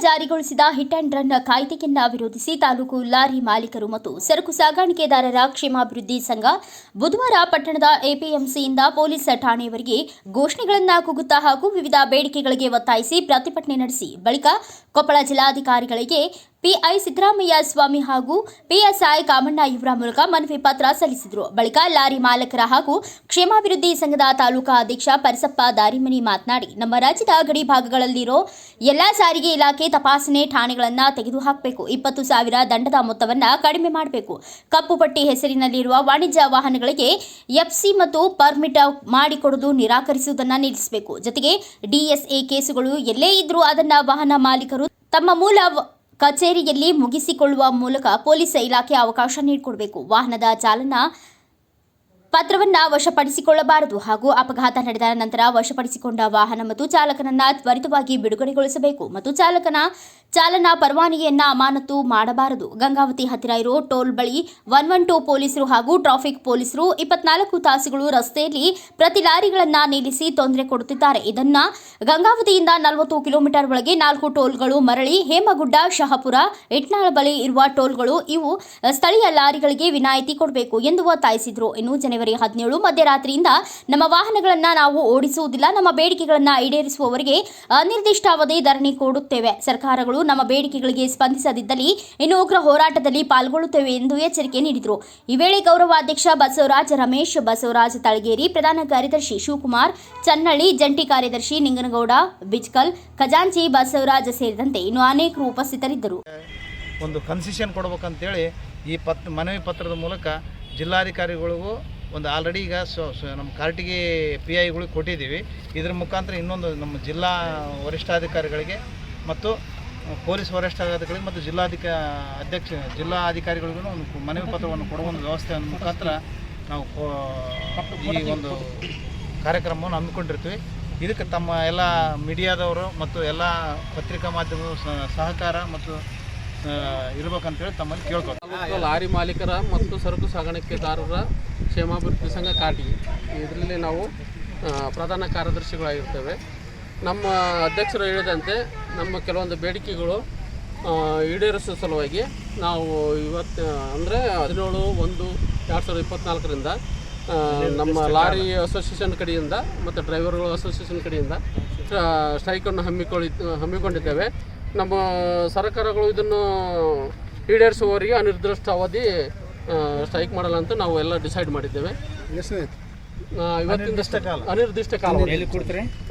ಜಾರಿಗೊಳಿಸಿದ hit and run ಕಾಯ್ದೆಯನ್ನ ವಿರೋಧಿಸಿ ತಾಲೂಕು ಲಾರಿ ಮಾಲೀಕರು ಮತ್ತು ಸರಕು ಸಾಗಾಣಿಕೆದಾರರ ಕ್ಷೇಮಾಭಿವೃದ್ಧಿ ಸಂಘ ಬುಧವಾರ ಪಟ್ಟಣದ ಎಪಿಎಂಸಿಯಿಂದ ಪೊಲೀಸ್ ಠಾಣೆಯವರಿಗೆ ಘೋಷಣೆಗಳನ್ನ ಕೂಗುತ್ತಾ ಹಾಗೂ ವಿವಿಧ ಬೇಡಿಕೆಗಳಿಗೆ ಒತ್ತಾಯಿಸಿ ಪ್ರತಿಭಟನೆ ನಡೆಸಿ ಬಳಿಕ ಕೊಪ್ಪಳ ಜಿಲ್ಲಾಧಿಕಾರಿಗಳಿಗೆ ಪಿಐ ಸಿದ್ದರಾಮಯ್ಯ, ಸ್ವಾಮಿ ಹಾಗೂ ಪಿಎಸ್ಐ ಕಾಮಣ್ಣ ಇವರ ಮೂಲಕ ಮನವಿ ಪತ್ರ ಸಲ್ಲಿಸಿದರು. ಬಳಿಕ ಲಾರಿ ಮಾಲಕರ ಹಾಗೂ ಕ್ಷೇಮಾಭಿವೃದ್ಧಿ ಸಂಘದ ತಾಲೂಕಾ ಅಧ್ಯಕ್ಷ ಪರಸಪ್ಪ ದಾರಿಮನಿ ಮಾತನಾಡಿ, ನಮ್ಮ ರಾಜ್ಯದ ಗಡಿ ಭಾಗಗಳಲ್ಲಿರೋ ಎಲ್ಲ ಸಾರಿಗೆ ಇಲಾಖೆ ತಪಾಸಣೆ ಠಾಣೆಗಳನ್ನು ತೆಗೆದುಹಾಕಬೇಕು. ಇಪ್ಪತ್ತು ಸಾವಿರ ದಂಡದ ಮೊತ್ತವನ್ನು ಕಡಿಮೆ ಮಾಡಬೇಕು. ಕಪ್ಪು ಪಟ್ಟಿ ಹೆಸರಿನಲ್ಲಿರುವ ವಾಣಿಜ್ಯ ವಾಹನಗಳಿಗೆ ಎಫ್ಸಿ ಮತ್ತು ಪರ್ಮಿಟ್ ಮಾಡಿಕೊಡುವುದು ನಿರಾಕರಿಸುವುದನ್ನು ನಿಲ್ಲಿಸಬೇಕು. ಜೊತೆಗೆ ಡಿಎಸ್ಎ ಕೇಸುಗಳು ಎಲ್ಲೇ ಇದ್ರೂ ಅದನ್ನು ವಾಹನ ಮಾಲೀಕರು ತಮ್ಮ ಮೂಲ ಕಚೇರಿಯಲ್ಲಿ ಮುಗಿಸಿಕೊಳ್ಳುವ ಮೂಲಕ ಪೊಲೀಸ್ ಇಲಾಖೆ ಅವಕಾಶ ನೀಡಿಕೊಡಬೇಕು. ವಾಹನದ ಚಾಲನಾ ಪತ್ರವನ್ನ ವಶಪಡಿಸಿಕೊಳ್ಳಬಾರದು ಹಾಗೂ ಅಪಘಾತ ನಡೆದ ನಂತರ ವಶಪಡಿಸಿಕೊಂಡ ವಾಹನ ಮತ್ತು ಚಾಲಕನನ್ನ ತ್ವರಿತವಾಗಿ ಬಿಡುಗಡೆಗೊಳಿಸಬೇಕು ಮತ್ತು ಚಾಲಕನ ಚಾಲನಾ ಪರವಾನಗಿಯನ್ನ ಅಮಾನತು ಮಾಡಬಾರದು. ಗಂಗಾವತಿ ಹತ್ತಿರ ಇರೋ ಟೋಲ್ ಬಳಿ ಒನ್ ಒನ್ ಟೂ ಪೊಲೀಸರು ಹಾಗೂ ಟ್ರಾಫಿಕ್ ಪೊಲೀಸರು ಇಪ್ಪತ್ನಾಲ್ಕು ತಾಸುಗಳು ರಸ್ತೆಯಲ್ಲಿ ಪ್ರತಿ ಲಾರಿಗಳನ್ನ ನಿಲ್ಲಿಸಿ ತೊಂದರೆ ಕೊಡುತ್ತಿದ್ದಾರೆ. ಇದನ್ನ ಗಂಗಾವತಿಯಿಂದ ನಲವತ್ತು ಕಿಲೋಮೀಟರ್ ಒಳಗೆ ನಾಲ್ಕು ಟೋಲ್ಗಳು ಮರಳಿ ಹೇಮಗುಡ್ಡ, ಶಹಾಪುರ, ಇಟ್ನಾಳ ಬಳಿ ಇರುವ ಟೋಲ್ಗಳು ಇವು ಸ್ಥಳೀಯ ಲಾರಿಗಳಿಗೆ ವಿನಾಯಿತಿ ಕೊಡಬೇಕು ಎಂದು ಒತ್ತಾಯಿಸಿದರು. ಇನ್ನು ಜನವರಿ ಹದಿನೇಳು ಮಧ್ಯರಾತ್ರಿಯಿಂದ ನಮ್ಮ ವಾಹನಗಳನ್ನ ನಾವು ಓಡಿಸುವುದಿಲ್ಲ, ನಮ್ಮ ಬೇಡಿಕೆಗಳನ್ನ ಈಡೇರಿಸುವವರಿಗೆ ಅನಿರ್ದಿಷ್ಟಾವಧಿ ಧರಣಿ ಕೊಡುತ್ತೇವೆ. ಸರ್ಕಾರಗಳು ನಮ್ಮ ಬೇಡಿಕೆಗಳಿಗೆ ಸ್ಪಂದಿಸದಿದ್ದಲ್ಲಿ ಇನ್ನು ಉಗ್ರ ಹೋರಾಟದಲ್ಲಿ ಪಾಲ್ಗೊಳ್ಳುತ್ತೇವೆ ಎಂದು ಎಚ್ಚರಿಕೆ ನೀಡಿದರು. ಈ ವೇಳೆ ಗೌರವಾಧ್ಯಕ್ಷ ಬಸವರಾಜ ರಮೇಶ್, ಬಸವರಾಜ ತಳಗೇರಿ, ಪ್ರಧಾನ ಕಾರ್ಯದರ್ಶಿ ಶಿವಕುಮಾರ್, ಚನ್ನಳ್ಳಿ ಜಂಟಿ ಕಾರ್ಯದರ್ಶಿ ನಿಂಗನಗೌಡ, ಬಿಜ್ಕಲ್, ಖಜಾಂಚಿ ಬಸವರಾಜ ಸೇರಿದಂತೆ ಇನ್ನು ಅನೇಕರು ಉಪಸ್ಥಿತರಿದ್ದರು. ಒಂದು ಕನ್ಸಿಷನ್ ಕೊಡಬೇಕಂತೇಳಿ ಈ ಪತ್, ಮನವಿ ಪತ್ರದ ಮೂಲಕ ಜಿಲ್ಲಾಧಿಕಾರಿಗಳಿಗೂ ಒಂದು ಆಲ್ರೆಡಿ ಈಗ ಸೊ ನಮ್ಮ ಕಾರ್ಟಿಗೆ ಪಿ ಐಗಳಿಗೆ ಕೊಟ್ಟಿದ್ದೀವಿ. ಇದ್ರ ಮುಖಾಂತರ ಇನ್ನೊಂದು ನಮ್ಮ ಜಿಲ್ಲಾ ವರಿಷ್ಠಾಧಿಕಾರಿಗಳಿಗೆ ಮತ್ತು ಪೊಲೀಸ್ ವರಿಷ್ಠಾಧಿಕಾರಿಗಳಿಗೆ ಮತ್ತು ಜಿಲ್ಲಾಧಿಕ ಅಧ್ಯಕ್ಷ ಜಿಲ್ಲಾ ಅಧಿಕಾರಿಗಳಿಗೂ ಒಂದು ಮನವಿ ಪತ್ರವನ್ನು ಕೊಡುವ ಒಂದು ವ್ಯವಸ್ಥೆ ಮುಖಾಂತರ ನಾವು ಈ ಒಂದು ಕಾರ್ಯಕ್ರಮವನ್ನು ಹಮ್ಮಿಕೊಂಡಿರ್ತೀವಿ. ಇದಕ್ಕೆ ತಮ್ಮ ಎಲ್ಲ ಮೀಡಿಯಾದವರು ಮತ್ತು ಎಲ್ಲ ಪತ್ರಿಕಾ ಮಾಧ್ಯಮದ ಸಹಕಾರ ಮತ್ತು ಇರಬೇಕಂತೇಳಿ ತಮ್ಮಲ್ಲಿ ಕೇಳ್ಕೊಳ್ತೀವಿ. ಲಾರಿ ಮಾಲೀಕರ ಮತ್ತು ಸರಕು ಸಾಗಾಣಿಕೆದಾರರ ಕ್ಷೇಮಾಭಿವೃದ್ಧಿ ಸಂಘ ಕಾಟಿಗೆ ಇದರಲ್ಲಿ ನಾವು ಪ್ರಧಾನ ಕಾರ್ಯದರ್ಶಿಗಳಾಗಿರ್ತೇವೆ. ನಮ್ಮ ಅಧ್ಯಕ್ಷರು ಹೇಳಿದಂತೆ ನಮ್ಮ ಕೆಲವೊಂದು ಬೇಡಿಕೆಗಳು ಈಡೇರಿಸುವ ಸಲುವಾಗಿ ನಾವು ಇವತ್ತು ಅಂದರೆ ಹದಿನೇಳು ಒಂದು ಎರಡು ಸಾವಿರದ ಇಪ್ಪತ್ತ್ನಾಲ್ಕರಿಂದ ನಮ್ಮ ಲಾರಿ ಅಸೋಸಿಯೇಷನ್ ಕಡೆಯಿಂದ ಮತ್ತು ಡ್ರೈವರ್ಗಳ ಅಸೋಸಿಯೇಷನ್ ಕಡೆಯಿಂದ ಸ್ಟ್ರಾ- ಸ್ಟ್ರೈಕನ್ನು ಹಮ್ಮಿಕೊಳ್ಳಿ, ಹಮ್ಮಿಕೊಂಡಿದ್ದೇವೆ. ನಮ್ಮ ಸರ್ಕಾರಗಳು ಇದನ್ನು ಈಡೇರಿಸುವವರಿಗೆ ಅನಿರ್ದಿಷ್ಟ ಅವಧಿ ಸ್ಟ್ರೈಕ್ ಮಾಡಲ್ಲ ಅಂತ ನಾವು ಎಲ್ಲ ಡಿಸೈಡ್ ಮಾಡಿದ್ದೇವೆ. ಆ, ಇವತ್ತಿಂದ ಅನಿರ್ದಿಷ್ಟ ಕಾಲ.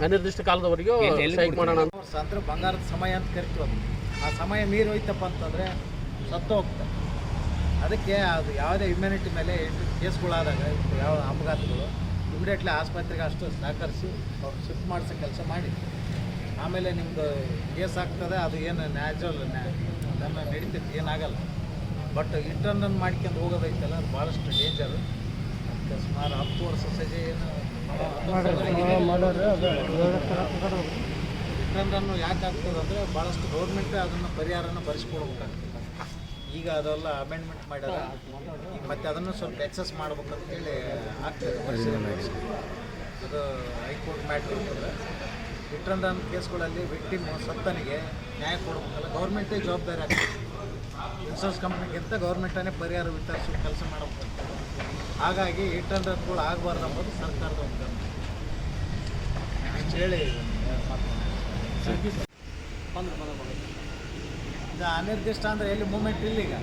ಅನಿರ್ದಿಷ್ಟ ಕಾಲದವರೆಗೂ ಸ್ಟ್ರೈಕ್ ಮಾಡೋಣ ಅಂತ. ಬಂಗಾರದ ಸಮಯ ಅಂತ ಕರಿತೀವಿ ಅದು ಆ ಸಮಯ ಮೀರಿ ಹೋಯ್ತಪ್ಪ ಅಂತಂದ್ರೆ ಸತ್ತು ಹೋಗ್ತಾರೆ ಅದಕ್ಕೆ ಅದು ಯಾವುದೇ ಇಮ್ಯುನಿಟಿ ಮೇಲೆ ಕೇಸ್ಗಳಾದಾಗ ಯಾವ ಅಪಘಾತಗಳು ಇಮಿಡಿಯೇಟ್ಲಿ ಆಸ್ಪತ್ರೆಗೆ ಅಷ್ಟು ಸಹಕರಿಸಿ ಅವ್ರು ಶಿಫ್ಟ್ ಮಾಡಿಸೋ ಕೆಲಸ ಮಾಡಿ. ಆಮೇಲೆ ನಿಮ್ಮದು ಕೇಸ್ ಆಗ್ತದೆ ಅದು ಏನು ನ್ಯಾಚುರಲ್ ಅದನ್ನು ನಡೀತೈತಿ ಏನಾಗಲ್ಲ. ಬಟ್ ಇಂಟರ್ನಲ್ ಮಾಡ್ಕೊಂಡು ಹೋಗೋದೈತಲ್ಲ ಅದು ಭಾಳಷ್ಟು ಡೇಂಜರು ಸುಮಾರು ಹತ್ತು ವರ್ಷ ಸಜೆ ಏನು ಯಾಕೆ ಆಗ್ತದೆ ಅಂದರೆ ಭಾಳಷ್ಟು ಗೌರ್ಮೆಂಟ್ ಅದನ್ನು ಪರಿಹಾರನ ಬರೆಸ್ಕೊಡ್ಬೇಕಾಗ್ತದೆ ಈಗ ಅದೆಲ್ಲ ಅಮೆಂಡ್ಮೆಂಟ್ ಮಾಡ್ಯಾರ ಈಗ ಮತ್ತೆ ಅದನ್ನು ಸ್ವಲ್ಪ ಎಕ್ಸಸ್ ಮಾಡ್ಬೇಕಂತ ಹೇಳಿ ಆಗ್ತದೆ. ಅದು ಹೈಕೋರ್ಟ್ ಮ್ಯಾಟ್ರ್ ಇರ್ತದೆ ರಿಟರ್ನ್ ರನ್ ಕೇಸ್ಗಳಲ್ಲಿ ವಿಕ್ಟಿಮ್ ಸತ್ತನಿಗೆ ನ್ಯಾಯ ಕೊಡಬೇಕಲ್ಲ ಗೌರ್ಮೆಂಟೇ ಜವಾಬ್ದಾರಿ ಆಗ್ತದೆ. ಇನ್ಶೂರೆನ್ಸ್ ಕಂಪ್ನಿಗಿಂತ ಗೌರ್ಮೆಂಟನ್ನೇ ಪರಿಹಾರ ವಿತರಿಸೋ ಕೆಲಸ ಮಾಡಬೇಕು. ಹಾಗಾಗಿ ರಿಟರ್ನ್ ರನ್ಗಳು ಆಗಬಾರ್ದು ಅಂಬೋದು ಸರ್ಕಾರದ ಒಂದು ಹೇಳಿ ಇದು ಅನಿರ್ದಿಷ್ಟ ಅಂದರೆ ಎಲ್ಲಿ ಮೂಮೆಂಟ್ ಇಲ್ಲ ಈಗ.